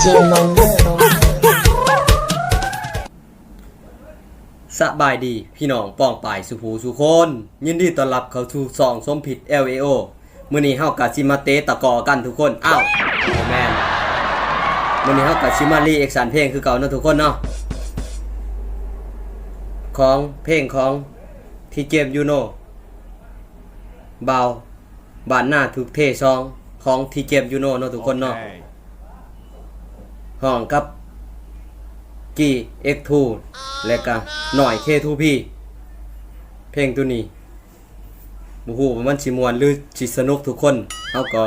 สบายดีพี่น้องป้องปายสุภูสุคน ยินดีต้อนรับเข้าสู่สองสมผิด LAO มือนี้เฮากับซิมาเตะตะกอกันทุกคน อ้าวแมนมือนี้เฮากับสิมารีเอกสารเพลงคือเก่าเนาะทุกคนเนาะของเพลงของทีเกมยูโนเบาบานหน้าถูกเทซองของทีเกมยูโนเนาะทุกคนเนาะ ห้องกับกีเอ็กทูและก็หน่อยเคทูพีเพลงตัวนี้บูฮูว่ามันชิมวนหรือชิสนุกทุกคนเขาก็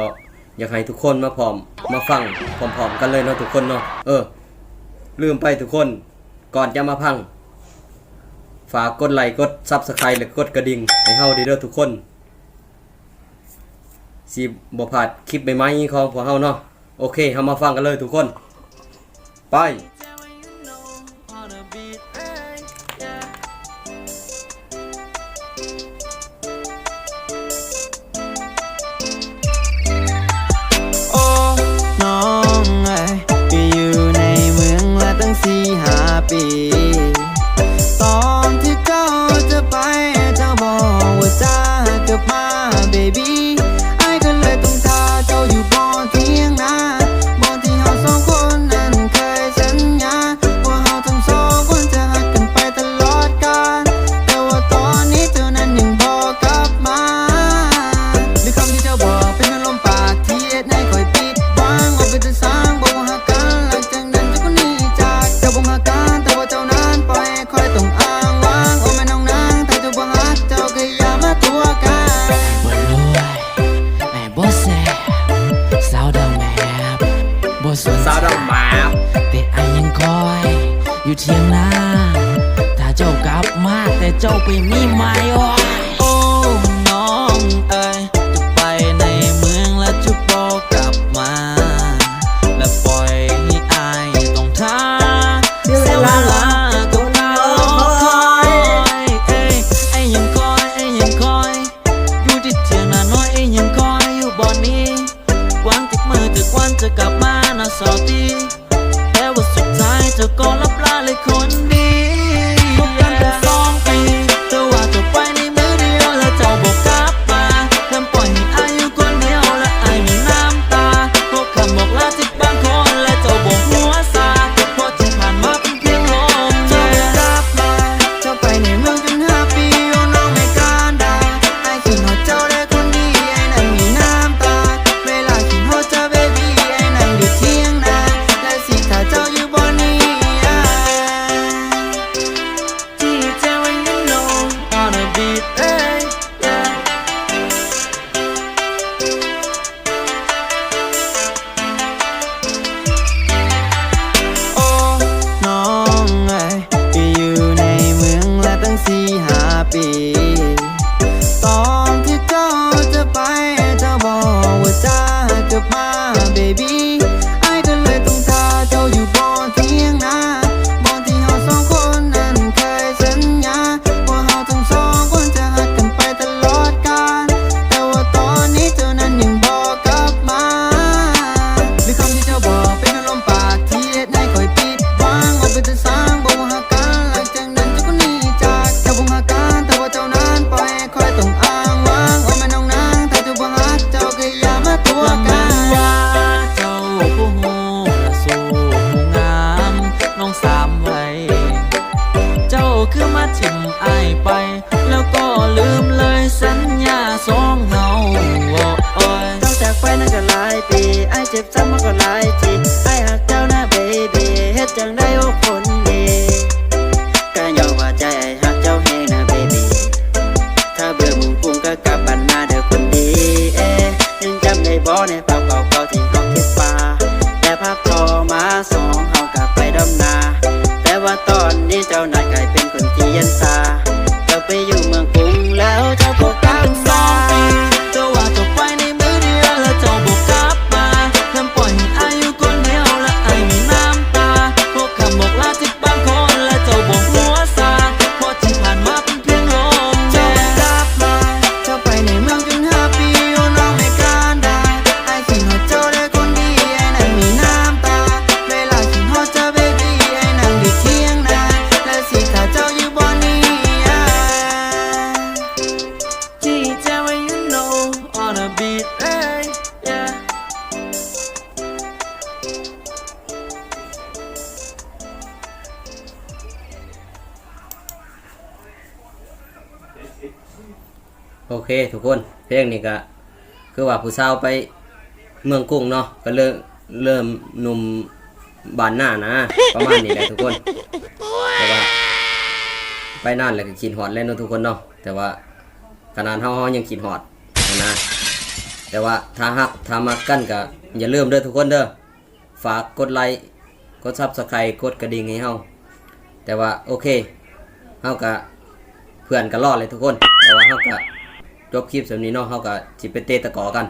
อยากให้ทุกคนมาพร้อมมาฟังพร้อมๆกันเลยเนาะทุกคนเนาะเออ ลืมไปทุกคน ก่อนจะมาพัง ฝากกดไลค์กดซับสไครต์และกดกระดิ่งให้เฮาดีเด้อทุกคนสีบพผาดคลิปใหม่ๆของพวกเฮาเนาะโอเคเฮามาฟังกันเลยทุกคน ไป โอ้น้องเอ้ยอยู่ในเมืองและตั้งสี่ห้าปีู่เทียงนาถ้าเจ้ากลับมาแต่เจ้าไปมีไม่โอ้โอ้น้องเอ้ยจะไปในเมืองและจะบอกกลับมา และปล่อยให้อายต้องท้าเสียเวลากับการรอคอยเอ้ยไอ้ยังคอยไอ้ยังคอยอยู่ที่เทียงนาน้อยไอ้ยังคอยอยู่บ่อนนี้วันจิดมือจะวันจะกลับมานะสาวตี there was a time to go happy. โอเค ทุกคนเพลงนี้ก็คือว่าผู้สาวไปเมืองกรุงเนาะก็เริ่มเริ่มหนุ่มบานหน้านะ ประมาณนี้แหละทุกคนแต่ว่าไปนานแล้วก็กินหอดแล้วเนาะทุกคนเนาะแต่ว่าขนาดเฮาเฮายังกินหอดนะแต่ว่าถ้าฮักถ้ามักกันก็อย่าลืมเด้อทุกคนเด้อฝากกดไลค์กด Subscribe กดกระดิ่งให้เฮาแต่ว่าโอเคเฮาก็เพื่อนก็รอดเลยทุกคน แต่ว่าเฮาก็ จบคลิปแบบนี้เนาะเฮาก็สิไปเตะตะกอกัน